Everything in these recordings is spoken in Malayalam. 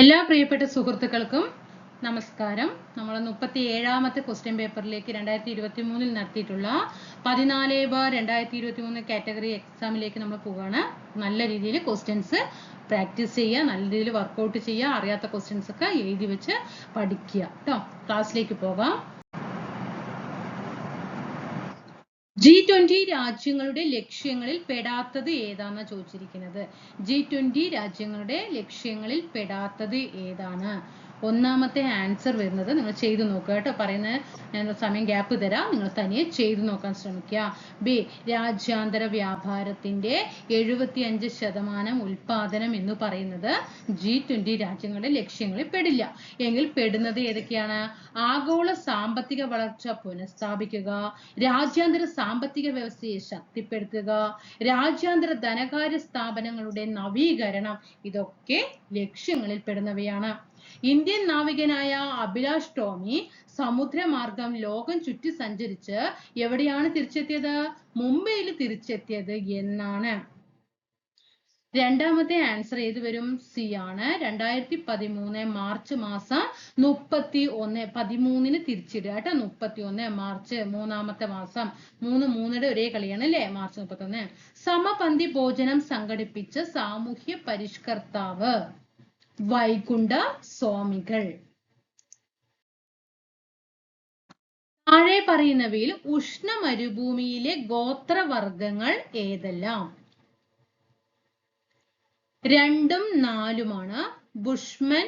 എല്ലാ പ്രിയപ്പെട്ട സുഹൃത്തുക്കൾക്കും നമസ്കാരം. നമ്മൾ മുപ്പത്തി ഏഴാമത്തെ ക്വസ്റ്റ്യൻ പേപ്പറിലേക്ക് രണ്ടായിരത്തി ഇരുപത്തി മൂന്നിൽ നടത്തിയിട്ടുള്ള പതിനാല് ബാർ രണ്ടായിരത്തി ഇരുപത്തി മൂന്ന് കാറ്റഗറി എക്സാമിലേക്ക് നമ്മൾ പോവുകയാണ്. നല്ല രീതിയിൽ ക്വസ്റ്റ്യൻസ് പ്രാക്ടീസ് ചെയ്യുക നല്ല രീതിയിൽ വർക്കൗട്ട് ചെയ്യുക അറിയാത്ത ക്വസ്റ്റ്യൻസ് ഒക്കെ എഴുതി വെച്ച് പഠിക്കുക. കേട്ടോ ക്ലാസ്സിലേക്ക് പോകാം. ജി ട്വന്റി രാജ്യങ്ങളുടെ ലക്ഷ്യങ്ങളിൽ പെടാത്തത് ഏതാണ് ചോദിച്ചിരിക്കുന്നത്? ജി ട്വന്റി രാജ്യങ്ങളുടെ ലക്ഷ്യങ്ങളിൽ പെടാത്തത് ഏതാണ്? ഒന്നാമത്തെ ആൻസർ വരുന്നത് നിങ്ങൾ ചെയ്തു നോക്കുക കേട്ടോ. പറയുന്ന ഞാൻ സമയം ഗ്യാപ്പ് തരാം. നിങ്ങൾ തനിയെ ചെയ്തു നോക്കാൻ ശ്രമിക്കുക. ബി രാജ്യാന്തര വ്യാപാരത്തിന്റെ എഴുപത്തിയഞ്ച് ശതമാനം ഉൽപാദനം എന്ന് പറയുന്നത് ജി ട്വന്റി രാജ്യങ്ങളുടെ ലക്ഷ്യങ്ങളിൽ പെടില്ല. എങ്കിൽ പെടുന്നത് ഏതൊക്കെയാണ്? ആഗോള സാമ്പത്തിക വളർച്ച പുനഃസ്ഥാപിക്കുക. രാജ്യാന്തര സാമ്പത്തിക വ്യവസ്ഥയെ ശക്തിപ്പെടുത്തുക. രാജ്യാന്തര ധനകാര്യ സ്ഥാപനങ്ങളുടെ നവീകരണം. ഇതൊക്കെ ലക്ഷ്യങ്ങളിൽ പെടുന്നവയാണ്. ഇന്ത്യൻ നാവികനായ അഭിലാഷ് ടോമി സമുദ്രമാർഗം ലോകം ചുറ്റി സഞ്ചരിച്ച് എവിടെയാണ് തിരിച്ചെത്തിയത്? മുംബൈയിൽ തിരിച്ചെത്തിയത് എന്നാണ്. രണ്ടാമത്തെ ആൻസർ ഏത് വരും? സി ആണ്. രണ്ടായിരത്തി പതിമൂന്ന് മാർച്ച് മാസം മുപ്പത്തി ഒന്ന് പതിമൂന്നിന് തിരിച്ചിടുക കേട്ടോ. മുപ്പത്തി ഒന്ന് മാർച്ച് മൂന്നാമത്തെ മാസം. മൂന്ന് മൂന്നിടെ ഒരേ കളിയാണ് അല്ലേ? മാർച്ച് മുപ്പത്തി ഒന്ന് സമപന്തി ഭോജനം സംഘടിപ്പിച്ച സാമൂഹ്യ പരിഷ്കർത്താവ്. വൈകുണ്ഠ സ്വാമികൾ. താഴെ പറയുന്നവയിൽ ഉഷ്ണ മരുഭൂമിയിലെ ഗോത്രവർഗങ്ങൾ ഏതെല്ലാം? രണ്ടും നാലുമാണ്. ബുഷ്മൻ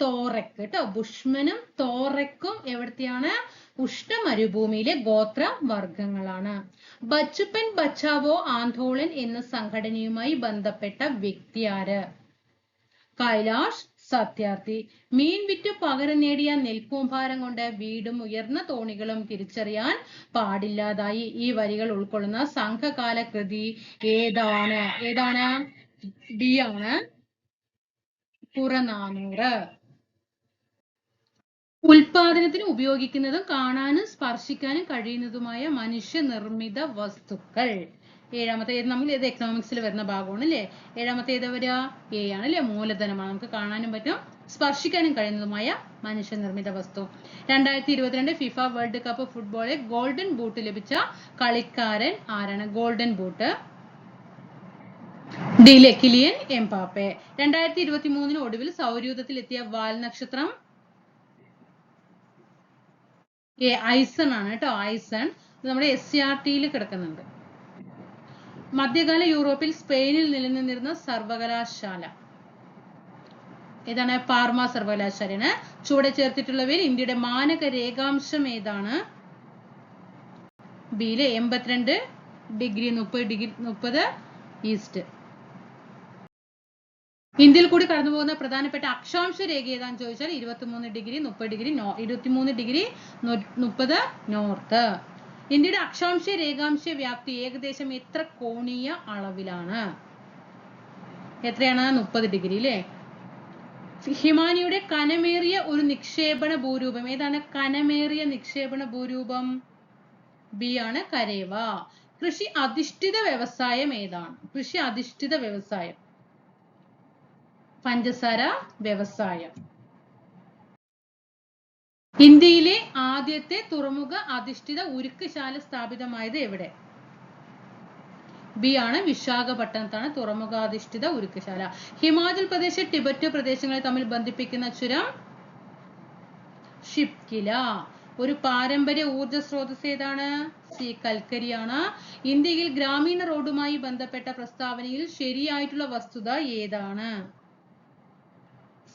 തോറക്ക്. കേട്ടോ ബുഷ്മനും തോറക്കും എവിടത്തെയാണ്? ഉഷ്ണ മരുഭൂമിയിലെ ഗോത്ര വർഗങ്ങളാണ് ബച്ചുപ്പൻ ബച്ചാവോ ആന്തോളൻ എന്ന സംഘടനയുമായി ബന്ധപ്പെട്ട വ്യക്തി ആര്? കൈലാഷ് സത്യാർത്ഥി. മീൻ വിറ്റ് പകരം നേടിയ നെൽക്കൂമ്പാരം കൊണ്ട് വീടും ഉയർന്ന തോണികളും തിരിച്ചറിയാൻ പാടില്ലാതായി. ഈ വരികൾ ഉൾക്കൊള്ളുന്ന സംഘകാല കൃതി ഏതാണ്? ഏതാണ്? ഡി ആണ്. പുറനാനൂറ്. ഉൽപാദനത്തിന് ഉപയോഗിക്കുന്നതും കാണാനും സ്പർശിക്കാനും കഴിയുന്നതുമായ മനുഷ്യ നിർമ്മിത വസ്തുക്കൾ. ഏഴാമത്തെ ഏത് നമ്മൾ ഇത് എക്കണോമിക്സിൽ വരുന്ന ഭാഗമാണ് അല്ലേ ഏഴാമത്തെ ഏത് വരിക എ ആണ് അല്ലേ മൂലധനമാണ്. നമുക്ക് കാണാനും പറ്റും. സ്പർശിക്കാനും കഴിയുന്നതുമായ മനുഷ്യനിർമ്മിത വസ്തു. രണ്ടായിരത്തി ഇരുപത്തിരണ്ട് ഫിഫ വേൾഡ് കപ്പ് ഫുട്ബോളിൽ ഗോൾഡൻ ബൂട്ട് ലഭിച്ച കളിക്കാരൻ ആരാണ്? ഗോൾഡൻ ബൂട്ട് ഡിലെ കിലിയൻ എംപാപ്പെ രണ്ടായിരത്തി ഇരുപത്തി മൂന്നിന് ഒടുവിൽ സൗരയൂഥത്തിൽ എത്തിയ വാൽ നക്ഷത്രം? ഏ ഐസൺ ആണ് കേട്ടോ. ഐസൺ. നമ്മുടെ എസ് സി ആർ ടിയിൽ കിടക്കുന്നുണ്ട്. മധ്യകാല യൂറോപ്പിൽ സ്പെയിനിൽ നിലനിന്നിരുന്ന സർവകലാശാല. ഏതാണ്? പാർമ സർവകലാശാലയാണ്. ചുവടെ ചേർത്തിട്ടുള്ളവയിൽ ഇന്ത്യയുടെ മാനക രേഖാംശം ഏതാണ്? ബിയിലെ എൺപത്തിരണ്ട് ഡിഗ്രി മുപ്പത് ഡിഗ്രി മുപ്പത് ഈസ്റ്റ്. ഇന്ത്യയിൽ കൂടി കടന്നുപോകുന്ന പ്രധാനപ്പെട്ട അക്ഷാംശ രേഖ ഏതാന്ന് ചോദിച്ചാൽ ഇരുപത്തിമൂന്ന് ഡിഗ്രി മുപ്പത് ഡിഗ്രി നോ ഇരുപത്തിമൂന്ന് ഡിഗ്രി മുപ്പത് നോർത്ത്. ഇന്ത്യയുടെ അക്ഷാംശ രേഖാംശ വ്യാപ്തി ഏകദേശം എത്ര കോണീയ അളവിലാണ്? എത്രയാണ്? മുപ്പത് ഡിഗ്രി അല്ലേ ഹിമാനിയുടെ കനമേറിയ ഒരു നിക്ഷേപണ ഭൂരൂപം. ഏതാണ്? കനമേറിയ നിക്ഷേപണ ഭൂരൂപം? ബി ആണ് കരേവ. കൃഷി അധിഷ്ഠിത വ്യവസായം ഏതാണ്? കൃഷി അധിഷ്ഠിത വ്യവസായം. പഞ്ചസാര വ്യവസായം. ഇന്ത്യയിലെ ആദ്യത്തെ തുറമുഖ അധിഷ്ഠിത ഉരുക്കുശാല സ്ഥാപിതമായത് എവിടെ? ബി ആണ് വിശാഖപട്ടണത്താണ് തുറമുഖാധിഷ്ഠിത ഉരുക്കുശാല. ഹിമാചൽ പ്രദേശ് ടിബറ്റ് പ്രദേശങ്ങളെ തമ്മിൽ ബന്ധിപ്പിക്കുന്ന ചുരം ഷിപ്കില. ഒരു പാരമ്പര്യ ഊർജ സ്രോതസ് ഏതാണ്? സി കൽക്കരിയാണ്. ഇന്ത്യയിൽ ഗ്രാമീണ റോഡുമായി ബന്ധപ്പെട്ട പ്രസ്താവനയിൽ ശരിയായിട്ടുള്ള വസ്തുത ഏതാണ്?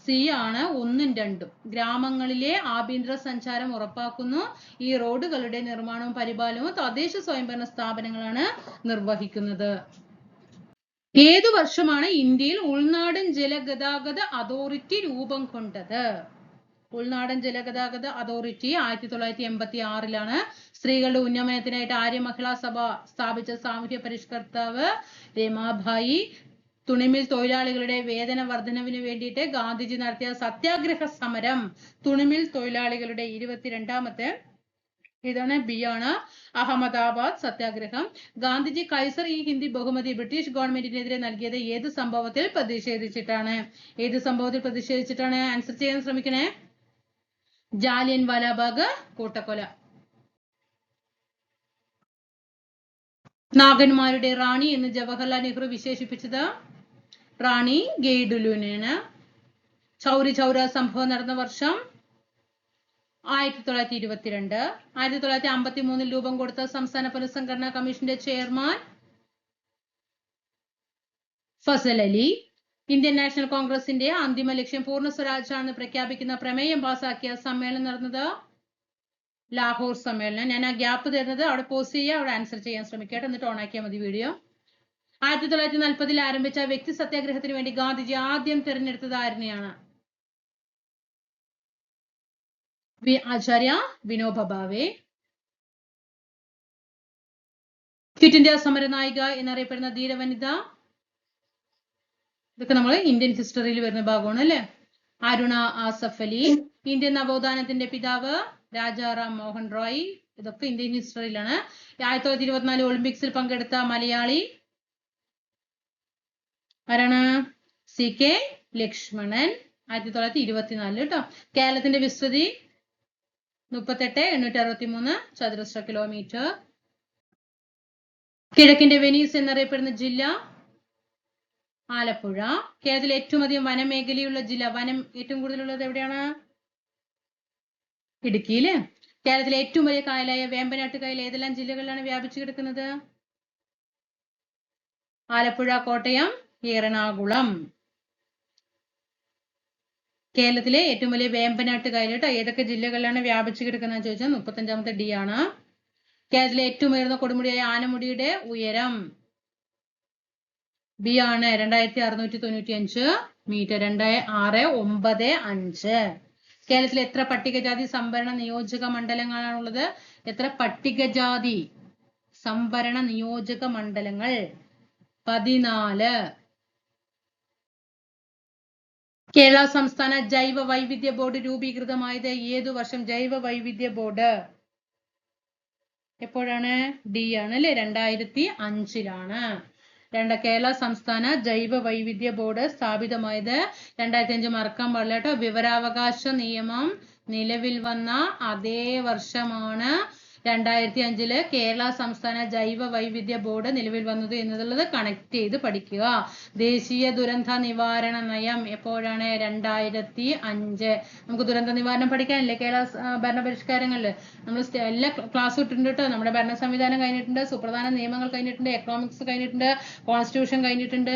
സി ആണ് ഒന്നും രണ്ടും. ഗ്രാമങ്ങളിലെ ആഭ്യന്തര സഞ്ചാരം ഉറപ്പാക്കുന്നു. ഈ റോഡുകളുടെ നിർമ്മാണവും പരിപാലനവും തദ്ദേശ സ്വയംഭരണ സ്ഥാപനങ്ങളാണ് നിർവഹിക്കുന്നത്. ഏതു വർഷമാണ് ഇന്ത്യയിൽ ഉൾനാടൻ ജലഗതാഗത അതോറിറ്റി രൂപം കൊണ്ടത്? ഉൾനാടൻ ജലഗതാഗത അതോറിറ്റി ആയിരത്തി തൊള്ളായിരത്തി എൺപത്തി ആറിലാണ് സ്ത്രീകളുടെ ഉന്നമനത്തിനായിട്ട് ആര്യ മഹിളാ സഭ സ്ഥാപിച്ച സാമൂഹ്യ പരിഷ്കർത്താവ് രമാഭായി തുണിമിൽ തൊഴിലാളികളുടെ വേതന വർധനവിന് വേണ്ടിയിട്ട് ഗാന്ധിജി നടത്തിയ സത്യാഗ്രഹ സമരം തുണിമിൽ തൊഴിലാളികളുടെ ഇരുപത്തിരണ്ടാമത്തെ ഇതാണ് ബി ആണ് അഹമ്മദാബാദ് സത്യാഗ്രഹം. ഗാന്ധിജി കൈസർ ഈ ഹിന്ദി ബഹുമതി ബ്രിട്ടീഷ് ഗവൺമെന്റിനെതിരെ നൽകിയത് ഏത് സംഭവത്തിൽ പ്രതിഷേധിച്ചിട്ടാണ്? ഏത് സംഭവത്തിൽ പ്രതിഷേധിച്ചിട്ടാണ്? ആൻസർ ചെയ്യാൻ ശ്രമിക്കണേ. ജാലിയൻ വാലാബാഗ് കൂട്ടക്കൊല. നാഗന്മാരുടെ റാണി എന്ന് ജവഹർലാൽ നെഹ്റു വിശേഷിപ്പിച്ചത്? റാണി ഗെയ്ഡുലുനാണ് ചൗരി ചൗര സംഭവം നടന്ന വർഷം ആയിരത്തി തൊള്ളായിരത്തി ഇരുപത്തിരണ്ട് ആയിരത്തി തൊള്ളായിരത്തി അമ്പത്തി മൂന്നിൽ രൂപം കൊടുത്ത സംസ്ഥാന പുനഃസംഘടനാ കമ്മീഷന്റെ chairman Fazal Ali. Indian national കോൺഗ്രസിന്റെ അന്തിമ ലക്ഷ്യം പൂർണ സ്വരാജാണെന്ന് പ്രഖ്യാപിക്കുന്ന പ്രമേയം പാസാക്കിയ സമ്മേളനം നടന്നത് ലാഹോർ സമ്മേളനം. ഞാൻ ആ ഗ്യാപ്പ് തരുന്നത് അവിടെ പോസ്റ്റ് ചെയ്യുക അവിടെ ആൻസർ ചെയ്യാൻ ശ്രമിക്കട്ടെ. എന്നിട്ട് ഓൺ ആക്കിയാൽ മതി വീഡിയോ. ആയിരത്തി തൊള്ളായിരത്തി നാൽപ്പതിൽ ആരംഭിച്ച വ്യക്തി സത്യാഗ്രഹത്തിന് വേണ്ടി ഗാന്ധിജി ആദ്യം തിരഞ്ഞെടുത്തത് ആരനെയാണ്? വി ആചാര്യ വിനോബ ഭാവെ ക്വിറ്റ് ഇന്ത്യ സമരനായിക എന്നറിയപ്പെടുന്ന ധീരവനിത. ഇതൊക്കെ നമ്മൾ ഇന്ത്യൻ ഹിസ്റ്ററിയിൽ വരുന്ന ഭാഗമാണ് അല്ലെ? അരുണ ആസഫ് അലി ഇന്ത്യൻ നവോത്ഥാനത്തിന്റെ പിതാവ് രാജാറാം മോഹൻ റോയ്. ഇതൊക്കെ ഇന്ത്യൻ ഹിസ്റ്ററിയിലാണ് ആയിരത്തി തൊള്ളായിരത്തി ഇരുപത്തിനാല് ഒളിമ്പിക്സിൽ പങ്കെടുത്ത മലയാളി ആരാണ്? സി കെ ലക്ഷ്മണൻ. ആയിരത്തി തൊള്ളായിരത്തി ഇരുപത്തിനാലിൽ കേട്ടോ കേരളത്തിന്റെ വിസ്തൃതി. മുപ്പത്തെട്ട് എണ്ണൂറ്റി അറുപത്തി മൂന്ന് ചതുരശ്ര കിലോമീറ്റർ കിഴക്കിന്റെ വെനീസ് എന്നറിയപ്പെടുന്ന ജില്ല ആലപ്പുഴ. കേരളത്തിലെ ഏറ്റവും അധികം വനമേഖലയുള്ള ജില്ല വനം ഏറ്റവും കൂടുതലുള്ളത് എവിടെയാണ്? ഇടുക്കിയിൽ കേരളത്തിലെ ഏറ്റവും വലിയ കായലായ വേമ്പനാട്ട് കായൽ ഏതെല്ലാം ജില്ലകളിലാണ് വ്യാപിച്ചു കിടക്കുന്നത്? ആലപ്പുഴ കോട്ടയം എറണാകുളം. കേരളത്തിലെ ഏറ്റവും വലിയ വേമ്പനാട്ട് കായൽ കേട്ടോ ഏതൊക്കെ ജില്ലകളിലാണ് വ്യാപിച്ചു കിടക്കുന്നത് ചോദിച്ചാൽ മുപ്പത്തഞ്ചാമത്തെ ഡി ആണ്. കേരളത്തിലെ ഏറ്റവും ഉയർന്ന കൊടുമുടിയായ ആനമുടിയുടെ ഉയരം ബി ആണ് രണ്ടായിരത്തി അറുന്നൂറ്റി തൊണ്ണൂറ്റി അഞ്ച് മീറ്റർ രണ്ട് ആറ് ഒമ്പത് അഞ്ച്. കേരളത്തിൽ എത്ര പട്ടികജാതി സംവരണ നിയോജക മണ്ഡലങ്ങളാണുള്ളത്? എത്ര പട്ടികജാതി സംവരണ നിയോജക മണ്ഡലങ്ങൾ? പതിനാല്. കേരള സംസ്ഥാന ജൈവ വൈവിധ്യ ബോർഡ് രൂപീകൃതമായത് ഏതു വർഷം? ജൈവ വൈവിധ്യ ബോർഡ് എപ്പോഴാണ്? ഡി ആണ് അല്ലെ? രണ്ടായിരത്തി അഞ്ചിലാണ്. രണ്ട് കേരള സംസ്ഥാന ജൈവ വൈവിധ്യ ബോർഡ് സ്ഥാപിതമായത് രണ്ടായിരത്തി അഞ്ച് മറക്കാൻ പാടില്ല കേട്ടോ. വിവരാവകാശ നിയമം നിലവിൽ വന്ന അതേ വർഷമാണ് രണ്ടായിരത്തി അഞ്ചിൽ കേരള സംസ്ഥാന ജൈവ വൈവിധ്യ ബോർഡ് നിലവിൽ വന്നത് എന്നുള്ളത് കണക്ട് ചെയ്ത് പഠിക്കുക. ദേശീയ ദുരന്ത നിവാരണ നയം എപ്പോഴാണ് രണ്ടായിരത്തി അഞ്ച് നമുക്ക് ദുരന്ത നിവാരണം പഠിക്കാനില്ലേ? കേരള ഭരണ പരിഷ്കാരങ്ങളിൽ നമ്മൾ എല്ലാ ക്ലാസ് ഇട്ടിട്ടുണ്ട് നമ്മുടെ ഭരണ സംവിധാനം കഴിഞ്ഞിട്ടുണ്ട് സുപ്രധാന നിയമങ്ങൾ കഴിഞ്ഞിട്ടുണ്ട് എക്കണോമിക്സ് കഴിഞ്ഞിട്ടുണ്ട് കോൺസ്റ്റിറ്റ്യൂഷൻ കഴിഞ്ഞിട്ടുണ്ട്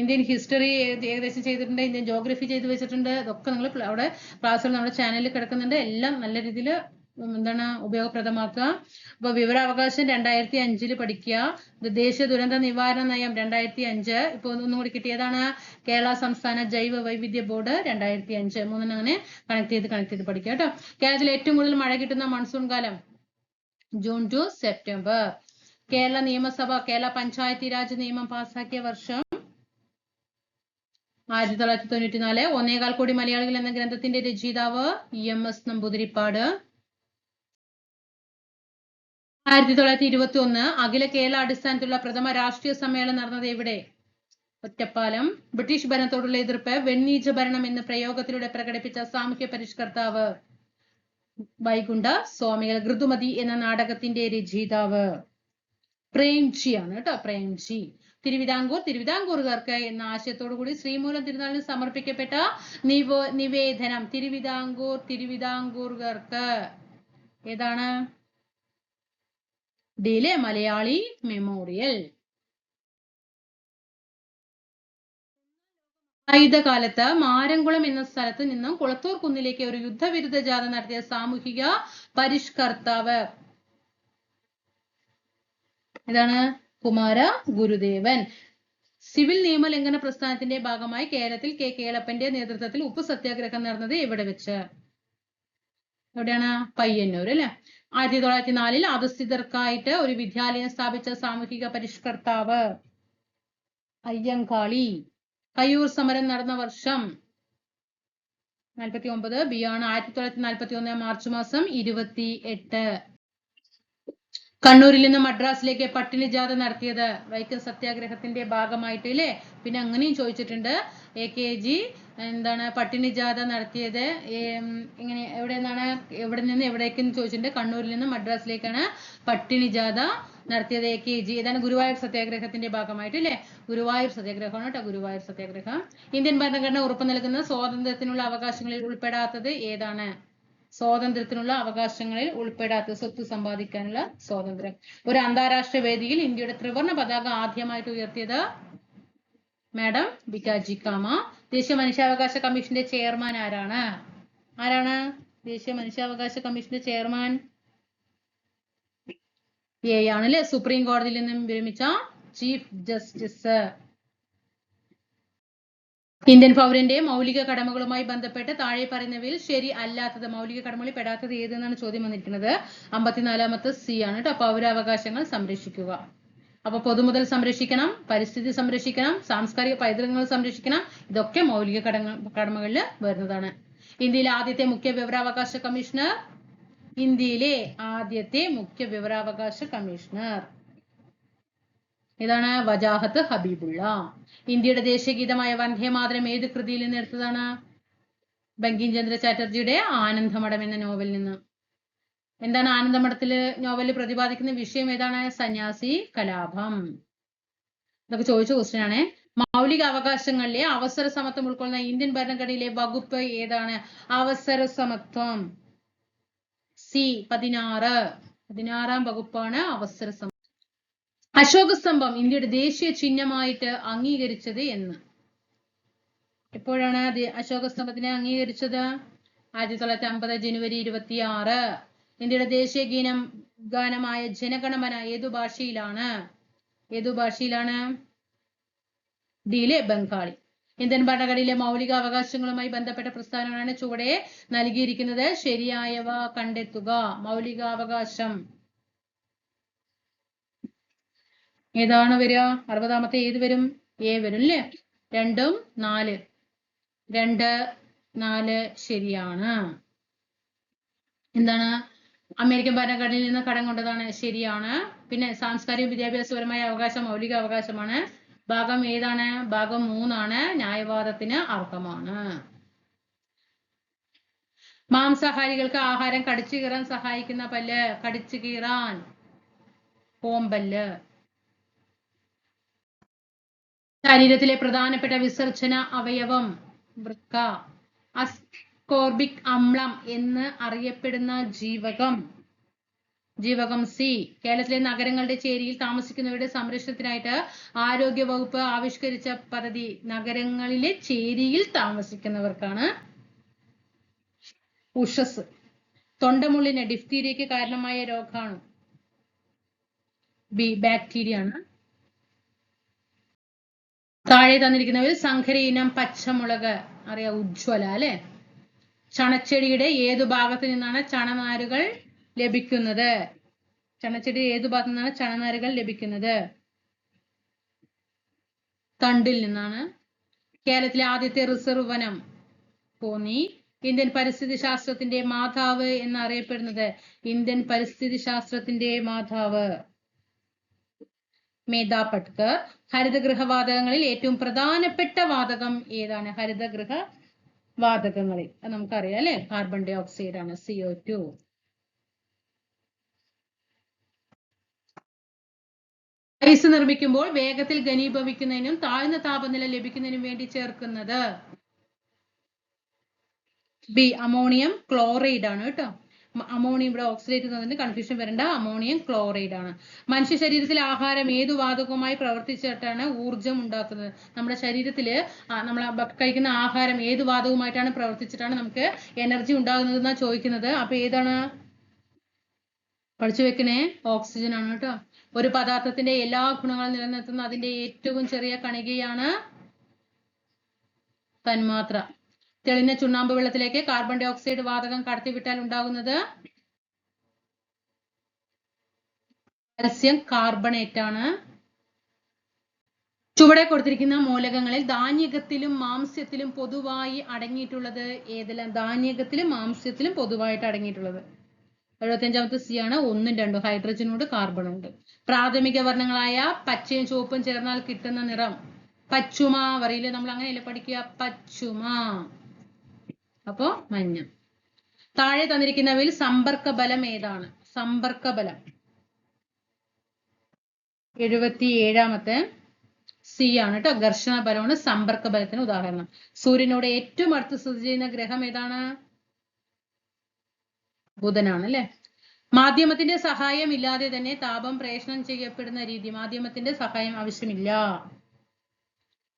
ഇന്ത്യൻ ഹിസ്റ്ററി ഏകദേശം ചെയ്തിട്ടുണ്ട് ഇന്ത്യൻ ജോഗ്രഫി ചെയ്ത് വെച്ചിട്ടുണ്ട്. ഇതൊക്കെ നിങ്ങൾ അവിടെ ക്ലാസ്സുകൾ നമ്മുടെ ചാനലിൽ കിടക്കുന്നുണ്ട്. എല്ലാം നല്ല രീതിയിൽ എന്താണ് ഉപയോഗപ്രദമാക്കുക? അപ്പൊ വിവരാവകാശം രണ്ടായിരത്തി അഞ്ചിൽ പഠിക്കുക ദേശീയ ദുരന്ത നിവാരണ നയം രണ്ടായിരത്തി അഞ്ച് ഇപ്പൊ ഒന്നും കൂടി കിട്ടിയതാണ് കേരള സംസ്ഥാന ജൈവ വൈവിധ്യ ബോർഡ് രണ്ടായിരത്തി അഞ്ച് മൂന്നെണ്ണം അങ്ങനെ കണക്ട് ചെയ്ത് കണക്ട് ചെയ്ത് പഠിക്കുക കേട്ടോ. കേരളത്തിൽ ഏറ്റവും കൂടുതൽ മഴ കിട്ടുന്ന മൺസൂൺ കാലം? ജൂൺ ടു സെപ്റ്റംബർ കേരള നിയമസഭ കേരള പഞ്ചായത്തി രാജ് നിയമം പാസാക്കിയ വർഷം ആയിരത്തി തൊള്ളായിരത്തി തൊണ്ണൂറ്റി നാല് ഒന്നേകാൽ കോടി മലയാളികൾ എന്ന ഗ്രന്ഥത്തിന്റെ രചയിതാവ് ഇ എം എസ് നമ്പൂതിരിപ്പാട്. ആയിരത്തി തൊള്ളായിരത്തി ഇരുപത്തി ഒന്ന് അഖില കേരള അടിസ്ഥാനത്തിലുള്ള പ്രഥമ രാഷ്ട്രീയ സമ്മേളനം നടന്നത് എവിടെ? ഒറ്റപ്പാലം. ബ്രിട്ടീഷ് ഭരണത്തോടുള്ള എതിർപ്പ് വെണ്ണീജ ഭരണം എന്ന പ്രയോഗത്തിലൂടെ പ്രകടിപ്പിച്ച സാമൂഹ്യ പരിഷ്കർത്താവ് വൈകുണ്ഠ സ്വാമികൾ ഋതുമതി എന്ന നാടകത്തിന്റെ രചയിതാവ് പ്രേംജി ആണ് കേട്ടോ പ്രേംജി തിരുവിതാംകൂർ തിരുവിതാംകൂറുകാർക്ക് എന്ന ആശയത്തോടു കൂടി ശ്രീമൂലം തിരുനാളിന് സമർപ്പിക്കപ്പെട്ട നിവോ നിവേദനം. തിരുവിതാംകൂർ തിരുവിതാംകൂറുകാർക്ക്. ഏതാണ്? ഡിയിലെ മലയാളി മെമ്മോറിയൽ ആയുധകാലത്ത് മാരംകുളം എന്ന സ്ഥലത്ത് നിന്നും കുളത്തൂർ കുന്നിലേക്ക് ഒരു യുദ്ധവിരുദ്ധ ജാഥ നടത്തിയ സാമൂഹിക പരിഷ്കർത്താവ്. ഇതാണ് കുമാര ഗുരുദേവൻ. സിവിൽ നിയമലംഘന പ്രസ്ഥാനത്തിന്റെ ഭാഗമായി കേരളത്തിൽ കെ. കേളപ്പന്റെ നേതൃത്വത്തിൽ ഉപ്പു സത്യാഗ്രഹം നടന്നത് എവിടെ വെച്ച്? എവിടെയാണ്? പയ്യന്നൂർ അല്ലെ? ആയിരത്തി തൊള്ളായിരത്തി നാലിൽ അധസ്ഥിതർക്കായിട്ട് ഒരു വിദ്യാലയം സ്ഥാപിച്ച സാമൂഹിക പരിഷ്കർത്താവ് അയ്യങ്കാളി. കയ്യൂർ സമരം നടന്ന വർഷം നാൽപ്പത്തി ഒമ്പത് ബി ആണ് ആയിരത്തി തൊള്ളായിരത്തി നാൽപ്പത്തി ഒന്ന് മാർച്ച് മാസം ഇരുപത്തി എട്ട് കണ്ണൂരിൽ നിന്ന് മദ്രാസിലേക്ക് പട്ടിണി ജാഥ നടത്തിയത് വൈക്കം സത്യാഗ്രഹത്തിന്റെ ഭാഗമായിട്ട് ഇല്ലേ പിന്നെ അങ്ങനെയും ചോദിച്ചിട്ടുണ്ട്. എ കെ ജി എന്താണ് പട്ടിണി ജാഥ നടത്തിയത് ഇങ്ങനെ എവിടെ നിന്നാണ് എവിടെ നിന്ന് എവിടേക്കെന്ന് ചോദിച്ചിട്ടുണ്ട്. കണ്ണൂരിൽ നിന്ന് മദ്രാസിലേക്കാണ് പട്ടിണി ജാഥ നടത്തിയത്. എ കെ ജി ഇതാണ് ഗുരുവായൂർ സത്യാഗ്രഹത്തിന്റെ ഭാഗമായിട്ട് അല്ലെ? ഗുരുവായൂർ സത്യാഗ്രഹമാണ് കേട്ടോ ഗുരുവായൂർ സത്യാഗ്രഹം. ഇന്ത്യൻ ഭരണഘടന ഉറപ്പു നൽകുന്ന സ്വാതന്ത്ര്യത്തിനുള്ള അവകാശങ്ങളിൽ ഉൾപ്പെടാത്തത് ഏതാണ്? സ്വാതന്ത്ര്യത്തിനുള്ള അവകാശങ്ങളിൽ ഉൾപ്പെടാത്ത സ്വത്ത് സമ്പാദിക്കാനുള്ള സ്വാതന്ത്ര്യം. ഒരു അന്താരാഷ്ട്ര വേദിയിൽ ഇന്ത്യയുടെ ത്രിവർണ പതാക ആദ്യമായിട്ട് ഉയർത്തിയത് മാഡം ബിക്കാജി കാമ. ദേശീയ മനുഷ്യാവകാശ കമ്മീഷന്റെ ചെയർമാൻ ആരാണ്? ആരാണ്? ദേശീയ മനുഷ്യാവകാശ കമ്മീഷന്റെ ചെയർമാൻ? എ ആണ് അല്ലെ സുപ്രീം കോടതിയിൽ നിന്നും വിരമിച്ച ചീഫ് ജസ്റ്റിസ്. ഇന്ത്യൻ പൗരന്റെ മൗലിക കടമകളുമായി ബന്ധപ്പെട്ട് താഴെ പറയുന്നവയിൽ ശരി അല്ലാത്തത് മൗലിക കടമകളിൽ പെടാത്തത് ഏതെന്നാണ് ചോദ്യം വന്നിരിക്കുന്നത്. അമ്പത്തിനാലാമത്തെ സി ആണ് കേട്ടോ പൗരാവകാശങ്ങൾ സംരക്ഷിക്കുക. അപ്പൊ പൊതുമുതൽ സംരക്ഷിക്കണം പരിസ്ഥിതി സംരക്ഷിക്കണം സാംസ്കാരിക പൈതൃകങ്ങൾ സംരക്ഷിക്കണം. ഇതൊക്കെ മൗലിക കടങ്ങ കടമകളിൽ വരുന്നതാണ്. ഇന്ത്യയിലെ ആദ്യത്തെ മുഖ്യ വിവരാവകാശ കമ്മീഷണർ ഇന്ത്യയിലെ ആദ്യത്തെ മുഖ്യ വിവരാവകാശ കമ്മീഷണർ. ഇതാണ് വജാഹത്ത് ഹബീബുള്ള. ഇന്ത്യയുടെ ദേശീയ ഗീതമായ വന്ദേമാതരം ഏത് കൃതിയിൽ നിന്ന് എടുത്തതാണ്? ബങ്കിം ചന്ദ്ര ചാറ്റർജിയുടെ ആനന്ദമഠം എന്ന നോവലിൽ നിന്ന്. എന്താണ് ആനന്ദമഠത്തിൽ നോവലിൽ പ്രതിപാദിക്കുന്ന വിഷയം ഏതാണ്? സന്യാസി കലാപം. ഇതൊക്കെ ചോദിച്ച ക്വസ്റ്റ്യൻ ആണ്. മൗലിക അവകാശങ്ങളിലെ അവസര സമത്വം ഉൾക്കൊള്ളുന്ന ഇന്ത്യൻ ഭരണഘടനയിലെ വകുപ്പ് ഏതാണ്? അവസര സമത്വം. സി പതിനാറ്. പതിനാറാം വകുപ്പാണ് അവസര സമത്വം അശോക സ്തംഭം ഇന്ത്യയുടെ ദേശീയ ചിഹ്നമായിട്ട് അംഗീകരിച്ചത് എന്ന്. എപ്പോഴാണ് അശോക സ്തംഭത്തിനെ അംഗീകരിച്ചത്? ആയിരത്തി തൊള്ളായിരത്തി അമ്പത് ജനുവരി ഇരുപത്തി ആറ് ഇന്ത്യയുടെ ദേശീയ ഗീനം ഗാനമായ ജനഗണമന ഏതു ഭാഷയിലാണ്? ഏതു ഭാഷയിലാണ്? ഡിയിലെ ബംഗാളി. ഇന്ത്യൻ ഭരണഘടനയിലെ മൗലിക അവകാശങ്ങളുമായി ബന്ധപ്പെട്ട പ്രസ്ഥാനങ്ങളാണ് ചുവടെ നൽകിയിരിക്കുന്നത്. ശരിയായവ കണ്ടെത്തുക. മൗലിക അവകാശം. ഏതാണ് വരിക? അറുപതാമത്തെ ഏത് വരും? എ വരും അല്ലേ രണ്ടും നാല്. രണ്ട് നാല് ശരിയാണ്. എന്താണ്? അമേരിക്കൻ ഭരണഘടനയിൽ നിന്ന് കടം കൊണ്ടതാണ് ശരിയാണ്. പിന്നെ സാംസ്കാരിക വിദ്യാഭ്യാസപരമായ അവകാശം മൗലിക അവകാശമാണ്. ഭാഗം ഏതാണ്? ഭാഗം മൂന്നാണ്. ന്യായവാദത്തിന് അർഹമാണ്. മാംസാഹാരികൾക്ക് ആഹാരം കടിച്ചു കീറാൻ സഹായിക്കുന്ന പല്ല് കടിച്ചു കീറാൻ കോമ്പല്ല്. ശരീരത്തിലെ പ്രധാനപ്പെട്ട വിസർജന അവയവം വൃക്ക. അസ്കോർബിക് അമ്ലം എന്ന് അറിയപ്പെടുന്ന ജീവകം. ജീവകം സി. കേരളത്തിലെ നഗരങ്ങളുടെ ചേരിയിൽ താമസിക്കുന്നവരുടെ സംരക്ഷണത്തിനായിട്ട് ആരോഗ്യ വകുപ്പ് ആവിഷ്കരിച്ച പദ്ധതി നഗരങ്ങളിലെ ചേരിയിൽ താമസിക്കുന്നവർക്കാണ് ഉഷസ്. തൊണ്ടമുള്ളിന് ഡിഫ്തീരിയക്ക് കാരണമായ രോഗമാണ്. ബി. ബാക്ടീരിയ ആണ്. താഴെ തന്നിരിക്കുന്നവയിൽ ഇനം പച്ചമുളക് അറിയാം ഉജ്ജ്വല അല്ലെ? ചണച്ചെടിയുടെ ഏതു ഭാഗത്ത് നിന്നാണ് ചണനാരുകൾ ലഭിക്കുന്നത്? ചണച്ചെടി ഏതു ഭാഗത്ത് നിന്നാണ് ചണനാരുകൾ ലഭിക്കുന്നത്? തണ്ടിൽ നിന്നാണ്. കേരളത്തിലെ ആദ്യത്തെ റിസർവ് വനം കോന്നി ഇന്ത്യൻ പരിസ്ഥിതി ശാസ്ത്രത്തിന്റെ മാതാവ് എന്നറിയപ്പെടുന്നത് ഇന്ത്യൻ പരിസ്ഥിതി ശാസ്ത്രത്തിന്റെ മാതാവ്. മേധാ പട്കർ ഹരിതഗൃഹ വാതകങ്ങളിൽ ഏറ്റവും പ്രധാനപ്പെട്ട വാതകം ഏതാണ്? ഹരിതഗൃഹ വാതകങ്ങളിൽ. അത് നമുക്കറിയാം അല്ലെ? കാർബൺ ഡൈ ഓക്സൈഡ് ആണ് സിഒ ടു ഐസ് നിർമ്മിക്കുമ്പോൾ വേഗത്തിൽ ഘനീഭവിക്കുന്നതിനും താഴ്ന്ന താപനില ലഭിക്കുന്നതിനും വേണ്ടി ചേർക്കുന്നത് ബി അമോണിയം ക്ലോറൈഡ് ആണ് കേട്ടോ. അമോണിയം ഇവിടെ ഓക്സിഡേറ്റ് എന്നതിന് കൺഫ്യൂഷൻ വരേണ്ട. അമോണിയം ക്ലോറൈഡ് ആണ്. മനുഷ്യ ശരീരത്തിൽ ആഹാരം ഏതു വാതകവുമായി പ്രവർത്തിച്ചിട്ടാണ് ഊർജം ഉണ്ടാക്കുന്നത്? നമ്മുടെ ശരീരത്തിൽ നമ്മൾ കഴിക്കുന്ന ആഹാരം ഏത് വാതകവുമായിട്ടാണ് പ്രവർത്തിച്ചിട്ടാണ് നമുക്ക് എനർജി ഉണ്ടാകുന്നത് എന്നാ ചോദിക്കുന്നത്? അപ്പൊ ഏതാണ്? പഠിച്ചു വെക്കണേ. ഓക്സിജൻ ആണ് കേട്ടോ. ഒരു പദാർത്ഥത്തിന്റെ എല്ലാ ഗുണങ്ങളും നിലനിർത്തുന്ന അതിന്റെ ഏറ്റവും ചെറിയ കണികയാണ് തന്മാത്ര. തെളിഞ്ഞ ചുണ്ണാമ്പ് വെള്ളത്തിലേക്ക് കാർബൺ ഡൈ ഓക്സൈഡ് വാതകം കടത്തിവിട്ടാൽ ഉണ്ടാകുന്നത് കാൽസ്യം കാർബണേറ്റ് ആണ്. ചുവടെ കൊടുത്തിരിക്കുന്ന മൂലകങ്ങളിൽ ധാന്യകത്തിലും മാംസ്യത്തിലും പൊതുവായി അടങ്ങിയിട്ടുള്ളത് ഏതെല്ലാം ധാന്യകത്തിലും മാംസ്യത്തിലും പൊതുവായിട്ട് അടങ്ങിയിട്ടുള്ളത്. എഴുപത്തിയഞ്ചാമത്തെ സി ആണ്. ഒന്നും രണ്ടും ഹൈഡ്രജനോട് കാർബൺ ഉണ്ട്. പ്രാഥമിക വർണങ്ങളായ പച്ചയും ചുവപ്പും ചേർന്നാൽ കിട്ടുന്ന നിറം പച്ചുമ പറയില്ലേ നമ്മൾ അങ്ങനെയല്ലേ പഠിക്കുക? പച്ചുമ. അപ്പോ മഞ്ഞ. താഴെ തന്നിരിക്കുന്നവയിൽ സമ്പർക്ക ബലം ഏതാണ്? സമ്പർക്ക ബലം എഴുപത്തി ഏഴാമത്തെ സി ആണ് കേട്ടോ ഘർഷണ ബലമാണ് സമ്പർക്ക ബലത്തിന് ഉദാഹരണം. സൂര്യനോട് ഏറ്റവും അടുത്ത് സ്ഥിതി ചെയ്യുന്ന ഗ്രഹം ഏതാണ്? ബുധനാണ് അല്ലെ? മാധ്യമത്തിന്റെ സഹായം ഇല്ലാതെ തന്നെ താപം പ്രേഷണം ചെയ്യപ്പെടുന്ന രീതി. മാധ്യമത്തിന്റെ സഹായം ആവശ്യമില്ല.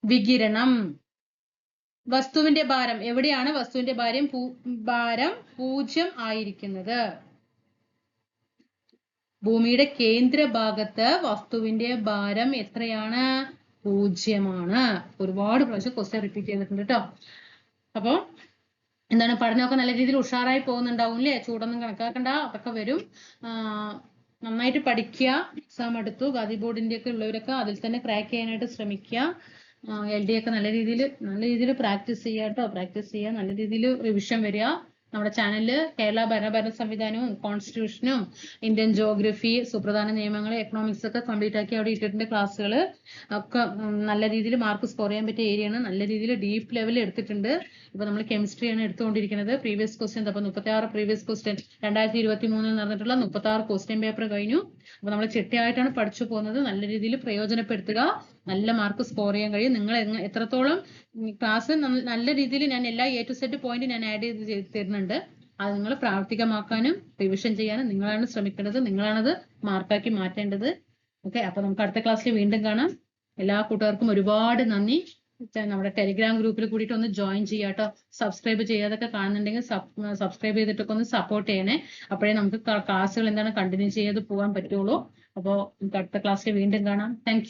വികിരണം. വസ്തുവിന്റെ ഭാരം എവിടെയാണ്? വസ്തുവിന്റെ ഭാരം ഭാരം പൂജ്യം ആയിരിക്കുന്നത്. ഭൂമിയുടെ കേന്ദ്രഭാഗത്ത് വസ്തുവിന്റെ ഭാരം എത്രയാണ്? പൂജ്യമാണ്. ഒരുപാട് പ്രാവശ്യം ക്വസ്റ്റ്യൻ റിപ്പീറ്റ് ചെയ്തിട്ടുണ്ട് കേട്ടോ അപ്പൊ എന്താണ്? പഠനമൊക്കെ നല്ല രീതിയിൽ ഉഷാറായി പോകുന്നുണ്ടാവും അല്ലേ ചൂടൊന്നും കണക്കാക്കണ്ട. അതൊക്കെ വരും. നന്നായിട്ട് പഠിക്കുക. എക്സാം എടുത്തു. ഗാദി ബോർഡിന്റെ ഒക്കെ ഉള്ളവരൊക്കെ അതിൽ തന്നെ ക്രാക്ക് ചെയ്യാനായിട്ട് ശ്രമിക്കുക. എൽ ഡി ഒക്കെ നല്ല രീതിയിൽ നല്ല രീതിയിൽ പ്രാക്ടീസ് ചെയ്യാട്ടോ. പ്രാക്ടീസ് ചെയ്യുക നല്ല രീതിയിൽ റിവിഷൻ വരിക. നമ്മുടെ ചാനലിൽ കേരള ഭരണഭരണ സംവിധാനവും കോൺസ്റ്റിറ്റ്യൂഷനും ഇന്ത്യൻ ജോഗ്രഫി സുപ്രധാന നിയമങ്ങൾ എക്കണോമിക്സ് ഒക്കെ കംപ്ലീറ്റ് ആക്കി അവിടെ ഇട്ടിട്ടുണ്ട് ക്ലാസ്സുകൾ ഒക്കെ നല്ല രീതിയിൽ മാർക്ക് സ്കോർ ചെയ്യാൻ പറ്റിയ ഏരിയയാണ് നല്ല രീതിയിൽ ഡീപ്പ് ലെവലിൽ എടുത്തിട്ടുണ്ട്. ഇപ്പൊ നമ്മൾ കെമിസ്ട്രിയാണ് എടുത്തുകൊണ്ടിരിക്കുന്നത്. പ്രീവിയസ് ക്വസ്റ്റ്യൻ അപ്പൊ മുപ്പത്തി ആറ് പ്രീവിയസ് ക്വസ്റ്റ്യൻ രണ്ടായിരത്തി ഇരുപത്തി മൂന്നിൽ നടന്നിട്ടുള്ള മുപ്പത്തി ആറ് ക്വസ്റ്റ്യൻ പേപ്പർ കഴിഞ്ഞു. അപ്പൊ നമ്മൾ ചിട്ടയായിട്ടാണ് പഠിച്ചു പോകുന്നത്. നല്ല രീതിയിൽ പ്രയോജനപ്പെടുത്തുക. നല്ല മാർക്ക് സ്കോർ ചെയ്യാൻ കഴിയും. നിങ്ങൾ എത്രത്തോളം ക്ലാസ് നല്ല രീതിയിൽ ഞാൻ എല്ലാ എ ടു സെറ്റ് പോയിന്റ് ഞാൻ ആഡ് ചെയ്ത് ചെയ്ത് തരുന്നുണ്ട് അത് നിങ്ങൾ പ്രാവർത്തികമാക്കാനും റിവിഷൻ ചെയ്യാനും നിങ്ങളാണ് ശ്രമിക്കേണ്ടത്. നിങ്ങളാണത് മാർക്കാക്കി മാറ്റേണ്ടത്. ഓക്കെ അപ്പൊ നമുക്ക് അടുത്ത ക്ലാസ്സിൽ വീണ്ടും കാണാം. എല്ലാ കൂട്ടുകാർക്കും ഒരുപാട് നന്ദി. നമ്മുടെ ടെലിഗ്രാം ഗ്രൂപ്പിൽ കൂടിയിട്ട് ഒന്ന് ജോയിൻ ചെയ്യാട്ടോ സബ്സ്ക്രൈബ് ചെയ്യാതൊക്കെ കാണുന്നുണ്ടെങ്കിൽ സബ്സ്ക്രൈബ് ചെയ്തിട്ടൊക്കെ ഒന്ന് സപ്പോർട്ട് ചെയ്യണേ. അപ്പോഴേ നമുക്ക് ക്ലാസ്സുകൾ എന്താണ് കണ്ടിന്യൂ ചെയ്ത് പോകാൻ പറ്റുള്ളൂ. അപ്പോൾ അടുത്ത ക്ലാസ്സിൽ വീണ്ടും കാണാം. താങ്ക്